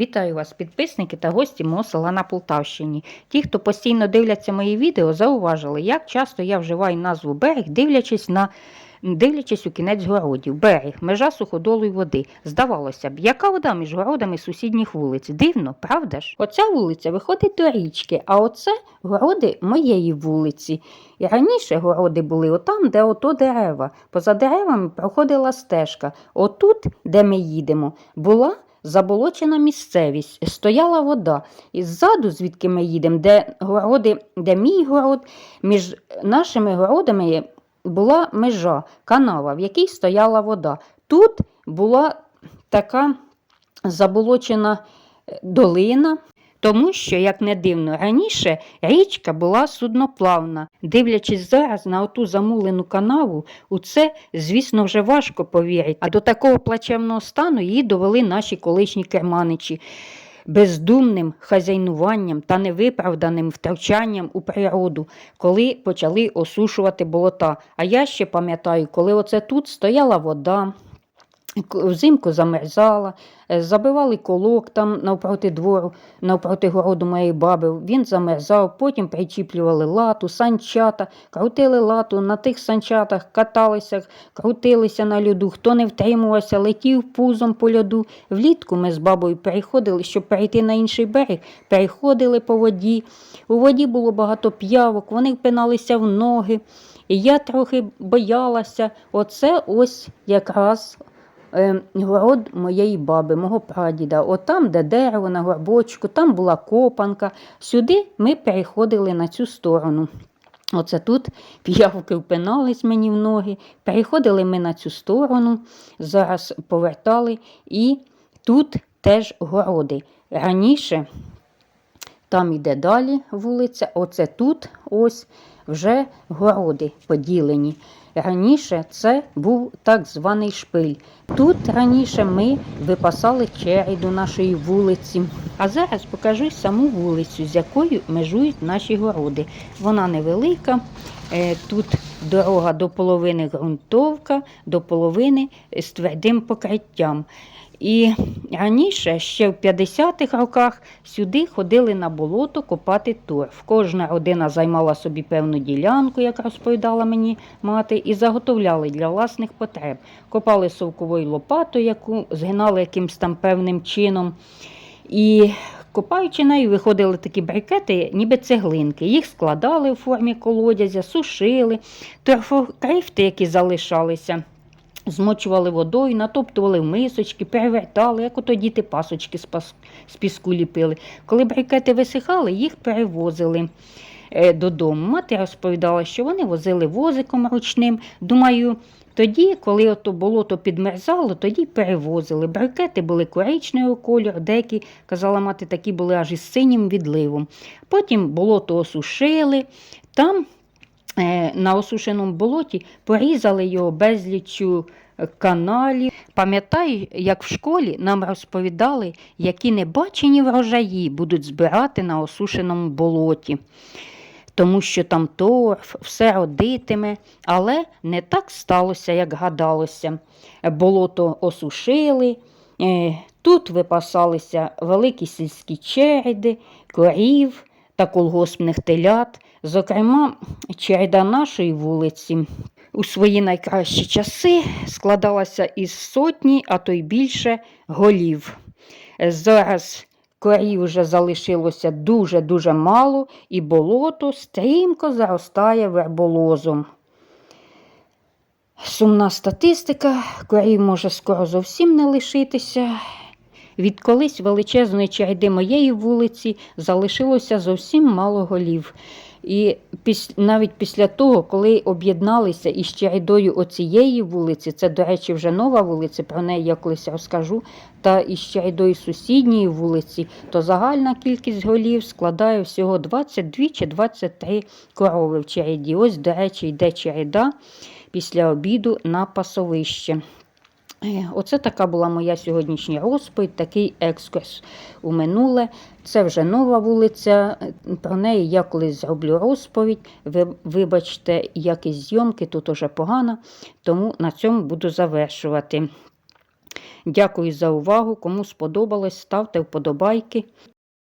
Вітаю вас, підписники та гості мого села на Полтавщині. Ті, хто постійно дивляться мої відео, зауважили, як часто я вживаю назву берег, дивлячись на дивлячись у кінець городів. Берег, межа суходолу води. Здавалося б, яка вода між городами сусідніх вулиць? Дивно, правда ж? Оця вулиця виходить до річки, а оце городи моєї вулиці. І раніше городи були отам, де ото дерева. Поза деревами проходила стежка. Отут, де ми їдемо, була заболочена місцевість, стояла вода. І ззаду, звідки ми їдемо, де городи, де мій город, між нашими городами була межа, канава, в якій стояла вода. Тут була така заболочена е, долина. Тому що, як не дивно, раніше річка була судноплавна. Дивлячись зараз на оту замулену канаву, у це, звісно, вже важко повірити. А до такого плачевного стану її довели наші колишні керманичі. Бездумним хазяйнуванням та невиправданим втручанням у природу, коли почали осушувати болота. А я ще пам'ятаю, коли оце тут стояла вода, взимку замерзала, е, забивали колок там навпроти двору, навпроти городу моєї баби. Він замерзав, потім причіплювали лату, санчата, крутили лату на тих санчатах, каталися, крутилися на льоду. Хто не втримувався, летів пузом по льоду. Влітку ми з бабою переходили, щоб перейти на інший берег, переходили по воді. У воді було багато п'явок, вони впиналися в ноги. І я трохи боялася. Оце ось якраз город моєї баби, мого прадіда. Отам, де дерево на горбочку, там була копанка. Сюди ми переходили на цю сторону. Оце тут п'явки впинались мені в ноги. Переходили ми на цю сторону, зараз повертали, і тут теж городи. Раніше там іде далі вулиця, оце тут ось вже городи поділені. Раніше це був так званий шпиль. Тут раніше ми випасали череду нашої вулиці. А зараз покажу саму вулицю, з якою межують наші городи. Вона невелика. Е, Тут дорога до половини ґрунтовка, до половини з твердим покриттям. І раніше, ще в 50-х роках, сюди ходили на болото копати торф. Кожна родина займала собі певну ділянку, як розповідала мені мати, і заготовляли для власних потреб. Копали совковою лопатою, яку згинали якимсь там певним чином. І копаючи нею, виходили такі брикети, ніби цеглинки. Їх складали у формі колодязя, сушили, торфокрифти, які залишалися. Змочували водою, натоптували в мисочки, перевертали, як ото діти пасочки з, піску ліпили. Коли брикети висихали, їх перевозили додому. Мати розповідала, що вони возили возиком ручним. Думаю, тоді, коли ото болото підмерзало, тоді перевозили. Брикети були коричневого кольору, деякі, казала мати, такі були аж із синім відливом. Потім болото осушили. Там е, на осушеному болоті порізали його безліччю е, каналів. Пам'ятаю, як в школі нам розповідали, які небачені врожаї будуть збирати на осушеному болоті. Тому що там торф, все родитиме, але не так сталося, як гадалося. Болото осушили, е, тут випасалися великі сільські череди, корів та колгоспних телят. Зокрема, череда нашої вулиці у свої найкращі часи складалася із сотні, а то й більше голів. Зараз корів вже залишилося дуже-дуже мало, і болото стрімко заростає верболозом. Сумна статистика, корів може скоро зовсім не лишитися. Від колись величезної череди моєї вулиці залишилося зовсім мало голів. І піс... навіть після того, коли об'єдналися із чередою оцієї вулиці, це, до речі, вже нова вулиця, про неї я колись розкажу, та із чередою сусідньої вулиці, то загальна кількість голів складає всього 22 чи 23 корови в череді. Ось, до речі, йде череда після обіду на пасовище. Оце така була моя сьогоднішня розповідь, такий екскурс у минуле. Це вже нова вулиця. е, Про неї я колись зроблю розповідь. Ви, вибачте, якість зйомки тут уже погано, тому на цьому буду завершувати. Дякую за увагу. Кому сподобалось, ставте вподобайки.